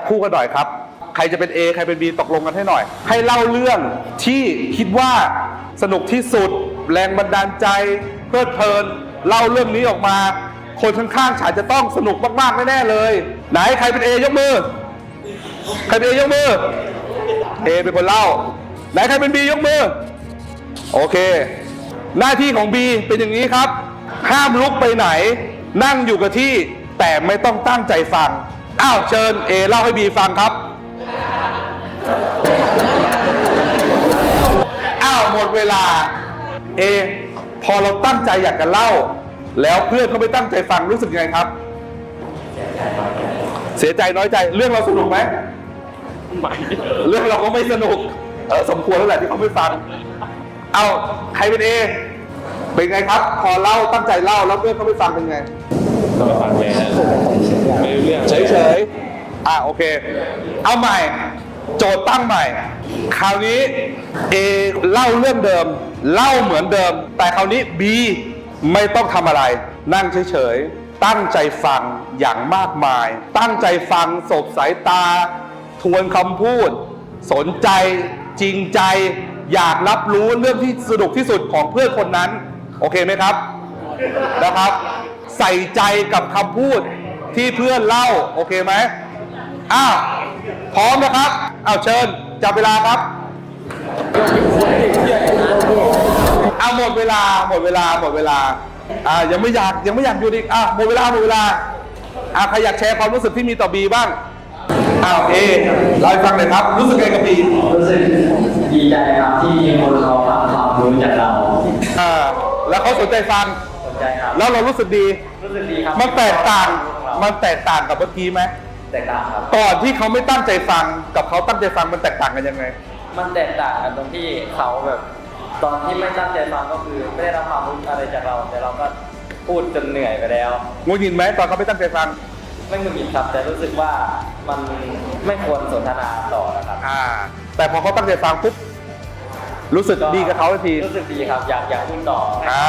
บคู่กันหน่อยครับ ใครจะเป็น A ใครเป็น B ตกลงกันให้หน่อย ให้เล่าเรื่องที่คิดว่าสนุกที่สุด แรงบันดาลใจ เพลิดเพลิน เล่าเรื่องนี้ออกมา คนข้างๆฉันจะต้องสนุกมากๆแน่ๆเลย ไหนใครเป็น A ยกมือ ใครเป็น A ยกมือ A เป็นคนเล่า ไหนใครเป็น B ยกมือ โอเค หน้าที่ของ B เป็นอย่างนี้ครับ ห้ามลุกไปไหน นั่งอยู่กับที่แต่ไม่ต้องตั้งใจฟัง อ้าวเชิญ A เล่าให้ B ฟังครับอ้าวหมดเวลา A พอเราตั้งใจอยากจะเล่า แล้วเพื่อนเขาไม่ตั้งใจฟังรู้สึกยังไงครับ เสียใจน้อยใจเรื่องเราสนุกไหมเรื่องเราก็ไม่สนุกเออสมควรแล้วแหละที่เขาไม่ฟัง เอาใครเป็นเอเป็นไงครับ พอเล่าตั้งใจเล่าแล้วเพื่อนเขาไม่ฟังเป็นไง ก็ฟังเลยฮะไม่รู้เรื่องเฉยๆ อะโอเค เอาใหม่ โจทย์ตั้งใหม่ คราวนี้ A เล่าเรื่องเดิม เล่าเหมือนเดิม แต่คราวนี้ B ไม่ต้องทำอะไร นั่งเฉยๆ ตั้งใจฟังอย่างมากมาย ตั้งใจฟังสบสายตา ทวนคำพูด สนใจจริงใจอยากรับรู้เรื่องที่สนุกที่สุดของเพื่อนคนนั้น โอเคไหมครับ นะครับ ใส่ใจกับคำพูดที่เพื่อนเล่า โอเคไหมอ้าวพร้อมนะครับอ้าวเชิญจับเวลาครับเอาหมดเวลาหมดเวลาหมดเวลาอ่ายังไม่อยากยังไม่อยากอยู่อีกอะหมดเวลาหมดเวลาอ่าใครอยากแชร์ความรู้สึกที่มีต่อบีบ้างอ้าวเอเล่าให้ฟังหน่อยครับ รู้สึกไงกับบีรู้สึกดีใจครับที่มีคนรอฟังความรู้จากเราอ่าแล้วเขาสนใจฟังสน ใจครับ แล้วเรารู้สึกดี รู้สึกดีครับมันแตกต่าง มัมันนแตกต่างกับเมื่อกี้ไหม แตกต่างครับ ก่อนที่เขาไม่ตั้งใจฟังกับเขาตั้งใจฟังมันแตกต่างกันยังไง มันแตกต่างกันตรงที่เขาแบบ ตอนที่ไม่ตั้งใจฟังก็คือไม่ได้รับความรู้อะไรจากเรา แต่เราก็พูดจนเหนื่อยไปแล้วงุนยินไหมตอนเขาไม่ตั้งใจฟัง ไม่หงุดหงิดครับ แต่รู้สึกว่ามันไม่ควรสนทนาต่อนะครับ อ่า แต่พอเขาตั้งใจฟังปุ๊บ รู้สึกดีกับเขาทันที รู้สึกดีครับ อยากอยากพูดต่ออ่า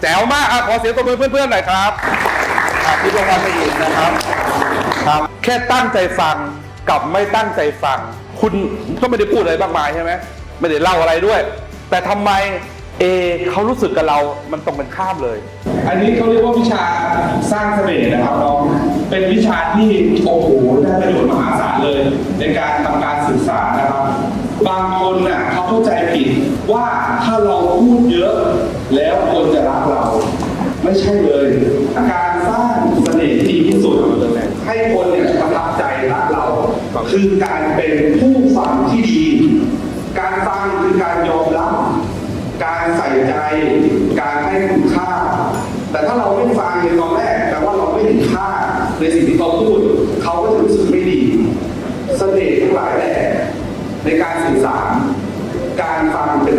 แจ๋วมากอะขอเสียงตบมือเพื่อนๆหน่อยครับอะคิดรางวัลไปอีกนะครับครับแค่ตั้งใจฟังกับไม่ตั้งใจฟัง คุณก็ไม่ได้พูดอะไรมากมายใช่ไหมไม่ได้เล่าอะไรด้วย แต่ทำไมเอเขารู้สึกกับเรามันตรงกันข้ามเลย อันนี้เขาเรียกว่าวิชาสร้างเสน่ห์นะครับน้อง เป็นวิชาที่โอ้โหได้ประโยชน์มหาศาลเลย ในการทำการศึกษานะครับ บางคนน่ะเขาเข้าใจผิดว่าถ้าเราพูดเยอะ แล้วคนจะรักเรา ไม่ใช่เลยการสร้างเสน่ห์ที่ดีที่สุดให้คนเนี่ยประทับใจรักเรา คือการเป็นผู้ฟังที่ดี การฟังคือการยอมรับ การใส่ใจ การให้คุณค่า แต่ถ้าเราไม่ฟังในตอนแรกแปลว่าเราไม่เห็นค่าในสิ่งที่เขาพูด เขาก็จะรู้สึกไม่ดีเสน่ห์ทั้งหลายแหละในการสื่อสาร การฟังเป็น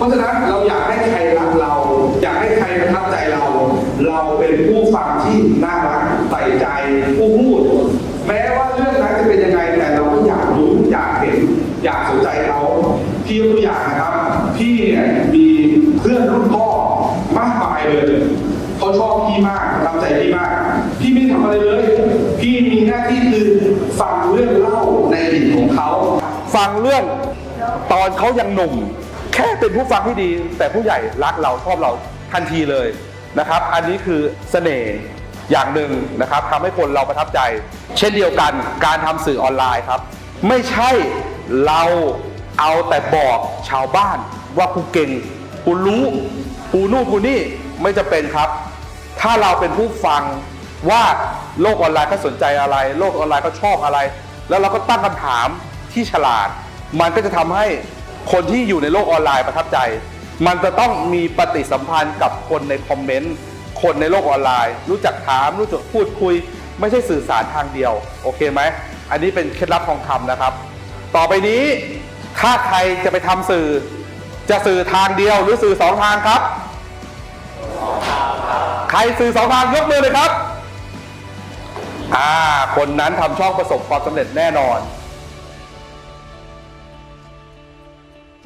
เพราะฉะนั้นเราอยากให้ใครรักเรา อยากให้ใครประทับใจเรา เราเป็นผู้ฟังที่น่ารักใส่ใจผู้พูด แม้ว่าเรื่องนั้นจะเป็นยังไงแต่เราก็อยากรู้อยากเห็น อยากสนใจเขาพี่ยกตัวอย่างนะครับพี่เนี่ยมีเพื่อนรุ่นพ่อมากมายเลยเขาชอบพี่มากประทับใจพี่มาก พี่ไม่ทำอะไรเลย พี่มีหน้าที่คือฟังเรื่องเล่าในอดีตของเขา ฟังเรื่องตอนเขายังหนุ่ม แค่เป็นผู้ฟังที่ดี แต่ผู้ใหญ่รักเราชอบเราทันทีเลยนะครับ อันนี้คือเสน่ห์อย่างหนึ่งนะครับทำให้คนเราประทับใจ เช่นเดียวกันการทำสื่อออนไลน์ครับ ไม่ใช่เราเอาแต่บอกชาวบ้านว่ากูเก่งกูรู้กูนู่นกูนี่ไม่จะเป็นครับ ถ้าเราเป็นผู้ฟังว่าโลกออนไลน์เขาสนใจอะไร โลกออนไลน์เขาชอบอะไร แล้วเราก็ตั้งคำถามที่ฉลาด มันก็จะทำให้ คนที่อยู่ในโลกออนไลน์ประทับใจ มันจะต้องมีปฏิสัมพันธ์กับคนในคอมเมนต์คนในโลกออนไลน์ รู้จักถามรู้จักพูดคุย ไม่ใช่สื่อสารทางเดียวโอเคไหมอันนี้เป็นเคล็ดลับทองคำนะครับ ต่อไปนี้ถ้าใครจะไปทำสื่อ จะสื่อทางเดียวหรือสื่อสองทางครับ ใครสื่อสองทางยกมือเลยครับอ่าคนนั้นทำช่องประสบความสำเร็จแน่นอน